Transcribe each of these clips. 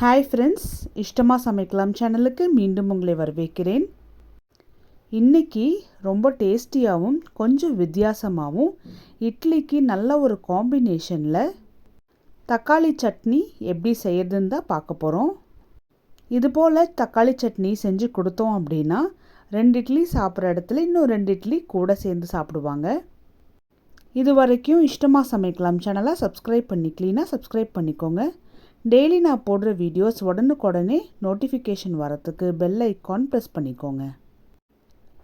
Hi friends இஷ்டமாக சமைக்கலாம் சேனலுக்கு மீண்டும் உங்களை வரவேற்கிறேன். இன்றைக்கி ரொம்ப டேஸ்டியாகவும் கொஞ்சம் வித்தியாசமாகவும் இட்லிக்கு நல்ல ஒரு காம்பினேஷனில் தக்காளி சட்னி எப்படி செய்யறதுன்னு தான் பார்க்க போகிறோம் இது போல் தக்காளி சட்னி செஞ்சு கொடுத்தோம் அப்படின்னா ரெண்டு இட்லி சாப்பிட்ற இடத்துல இன்னும் ரெண்டு இட்லி கூட சேர்ந்து சாப்பிடுவாங்க. இது வரைக்கும் இஷ்டமாக சமைக்கலாம் சேனலாக சப்ஸ்கிரைப் பண்ணிக்கலீனா சப்ஸ்கிரைப் பண்ணிக்கோங்க. டெய்லி நான் போடுற வீடியோஸ் உடனுக்குடனே நோட்டிஃபிகேஷன் வரத்துக்கு பெல் ஐக்கான் ப்ரெஸ் பண்ணிக்கோங்க.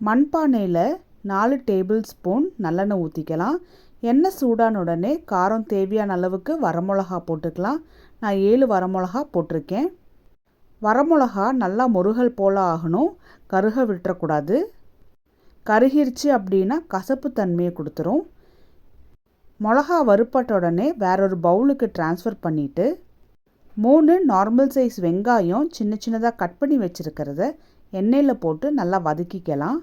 மண்பானையில் நாலு டேபிள் ஸ்பூன் நல்லெண்ணெய் ஊற்றிக்கலாம் எண்ணெய் சூடான உடனே காரம் தேவையான அளவுக்கு வரமிளகா போட்டுக்கலாம். நான் ஏழு வரமிளகா போட்டிருக்கேன். வரமிளகா நல்லா முருகல் போல் ஆகணும். கருக விட்டுறக்கூடாது. கருகிருச்சு அப்படின்னா கசப்பு தன்மையை கொடுத்துரும். மிளகா வறுப்பட்ட உடனே வேறொரு பவுலுக்கு ட்ரான்ஸ்ஃபர் பண்ணிவிட்டு மூணு நார்மல் சைஸ் வெங்காயம் சின்ன சின்னதாக கட் பண்ணி வச்சுருக்கிறத எண்ணெயில் போட்டு நல்லா வதக்கிக்கலாம்.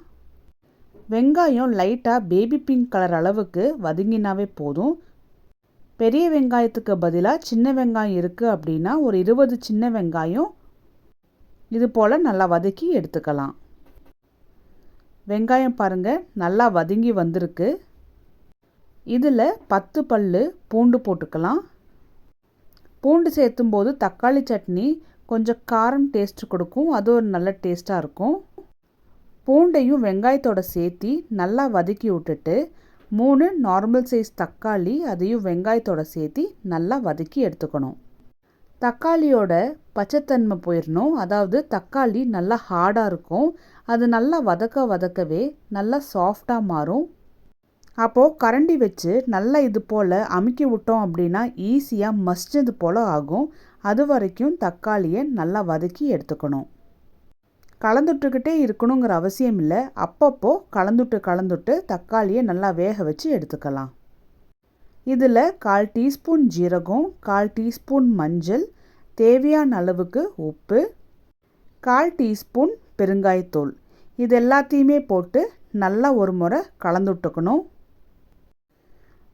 வெங்காயம் லைட்டாக பேபி பிங்க் கலர் அளவுக்கு வதங்கினாவே போதும். பெரிய வெங்காயத்துக்கு பதிலாக சின்ன வெங்காயம் இருக்குது அப்படின்னா ஒரு இருபது சின்ன வெங்காயம் இது போல் நல்லா வதக்கி எடுத்துக்கலாம். வெங்காயம் பாருங்கள் நல்லா வதங்கி வந்திருக்கு. இதில் பத்து பல் பூண்டு போட்டுக்கலாம். பூண்டு சேர்த்தும் போது தக்காளி சட்னி கொஞ்சம் காரம் டேஸ்ட் கொடுக்கும். அது ஒரு நல்ல டேஸ்ட்டாக இருக்கும். பூண்டையும் வெங்காயத்தோட சேர்த்தி நல்லா வதக்கி விட்டுட்டு மூணு நார்மல் சைஸ் தக்காளி அதையும் வெங்காயத்தோட சேர்த்தி நல்லா வதக்கி எடுத்துக்கணும். தக்காளியோட பச்சைத்தன்மை போயிடணும் அதாவது தக்காளி நல்லா ஹார்டாக இருக்கும். அது நல்லா வதக்க வதக்கவே நல்லா சாஃப்டாக மாறும். அப்போது கரண்டி வச்சு நல்லா இது போல் அமுக்கி விட்டோம் அப்படின்னா ஈஸியாக மசிஞ்சது போல் ஆகும். அது வரைக்கும் தக்காளியை நல்லா வதக்கி எடுத்துக்கணும். கலந்துட்டுக்கிட்டே இருக்கணுங்கிற அவசியம் இல்லை. அப்பப்போ கலந்துட்டு கலந்துட்டு தக்காளியை நல்லா வேக வச்சு எடுத்துக்கலாம். இதில் கால் டீஸ்பூன் ஜீரகம் கால் டீஸ்பூன் மஞ்சள் தேவையான அளவுக்கு உப்பு கால் டீஸ்பூன் பெருங்காயத்தூள். இது எல்லாத்தையுமே போட்டு நல்லா ஒரு முறை கலந்துட்டுக்கணும்.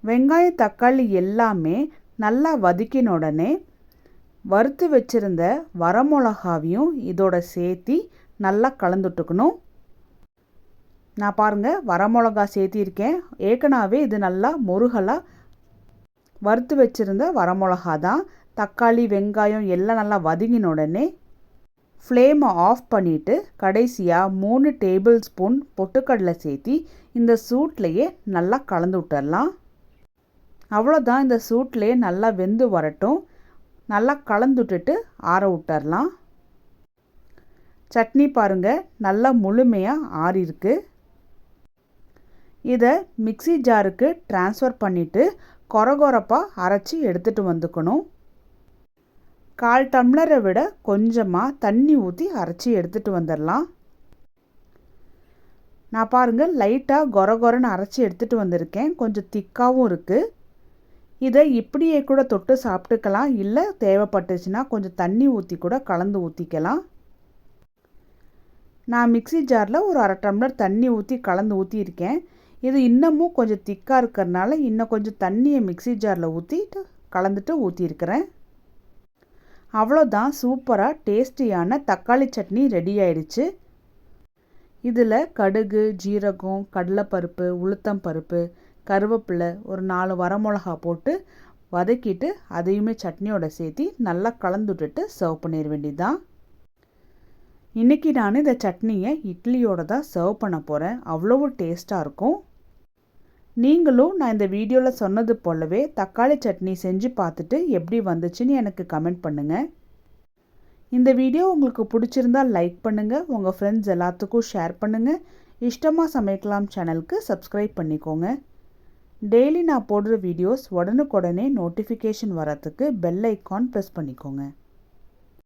வெங்காயம் தக்காளி எல்லாமே நல்லா வதக்கின உடனே வறுத்து வச்சுருந்த வரமிளகாவையும் இதோட சேர்த்தி நல்லா கலந்துட்டுக்கணும். நான் பாருங்கள் வரமிளகா சேர்த்திருக்கேன். ஏற்கனவே இது நல்லா முருகலாக வறுத்து வச்சுருந்த வரமிளகா தான் தக்காளி வெங்காயம் எல்லாம் நல்லா வதங்கின உடனே ஃப்ளேமை ஆஃப் பண்ணிவிட்டு கடைசியாக மூணு டேபிள் ஸ்பூன் பொட்டுக்கடலை சேர்த்தி இந்த சூட்லேயே நல்லா கலந்து விட்டுடலாம். அவ்வளோதான் இந்த சூட்லேயே நல்லா வெந்து வரட்டும். நல்லா கலந்துட்டுட்டு ஆற விட்டுறலாம். சட்னி பாருங்கள் நல்லா முழுமையாக ஆறியிருக்கு இதை மிக்சி ஜாருக்கு ட்ரான்ஸ்ஃபர் பண்ணிவிட்டு கொரகொரப்பாக அரைச்சி எடுத்துகிட்டு வந்துக்கணும். கால் டம்ளரை விட கொஞ்சமாக தண்ணி ஊற்றி அரைச்சி எடுத்துகிட்டு வந்துடலாம் நான் பாருங்கள் லைட்டாக கொர கொரன்னு அரைச்சி எடுத்துகிட்டு வந்திருக்கேன். கொஞ்சம் திக்காகவும் இருக்குது இதை இப்படியே கூட தொட்டு சாப்பிட்டுக்கலாம். இல்லை தேவைப்பட்டுச்சுன்னா கொஞ்சம் தண்ணி ஊற்றி கூட கலந்து ஊற்றிக்கலாம் நான் மிக்சி ஜாரில் ஒரு அரை டம்ளர் தண்ணி ஊற்றி கலந்து ஊற்றியிருக்கேன் இது இன்னமும் கொஞ்சம் திக்காக இருக்கிறதுனால இன்னும் கொஞ்சம் தண்ணியை மிக்சி ஜாரில் ஊற்றிட்டு கலந்துட்டு ஊற்றிருக்கிறேன் அவ்வளோதான். சூப்பராக டேஸ்டியான தக்காளி சட்னி ரெடி ஆயிடுச்சு. இதில் கடுகு ஜீரகம் கடலைப்பருப்பு உளுத்தம் பருப்பு கருவேப்பிலை ஒரு நாலு வரமிளகா போட்டு வதக்கிட்டு அதையுமே சட்னியோட சேர்த்து நல்லா கலந்துட்டுட்டு சர்வ் பண்ணிட வேண்டியதுதான். இன்றைக்கி நான் இந்த சட்னியை இட்லியோட தான் சர்வ் பண்ண போகிறேன் அவ்வளவு டேஸ்ட்டாக இருக்கும். நீங்களும் நான் இந்த வீடியோவில் சொன்னது போலவே தக்காளி சட்னி செஞ்சு பார்த்துட்டு எப்படி வந்துச்சுன்னு எனக்கு கமெண்ட் பண்ணுங்கள் இந்த வீடியோ உங்களுக்கு பிடிச்சிருந்தா லைக் பண்ணுங்கள் உங்கள் ஃப்ரெண்ட்ஸ் எல்லாத்துக்கும் ஷேர் பண்ணுங்கள் இஷ்டமாக சமைக்கலாம் சேனலுக்கு சப்ஸ்கிரைப் பண்ணிக்கோங்க. டெய்லி நான் போடுற வீடியோஸ் உடனுக்குடனே நோட்டிஃபிகேஷன் வரத்துக்கு பெல் ஐக்கான் ப்ரெஸ் பண்ணிக்கோங்க.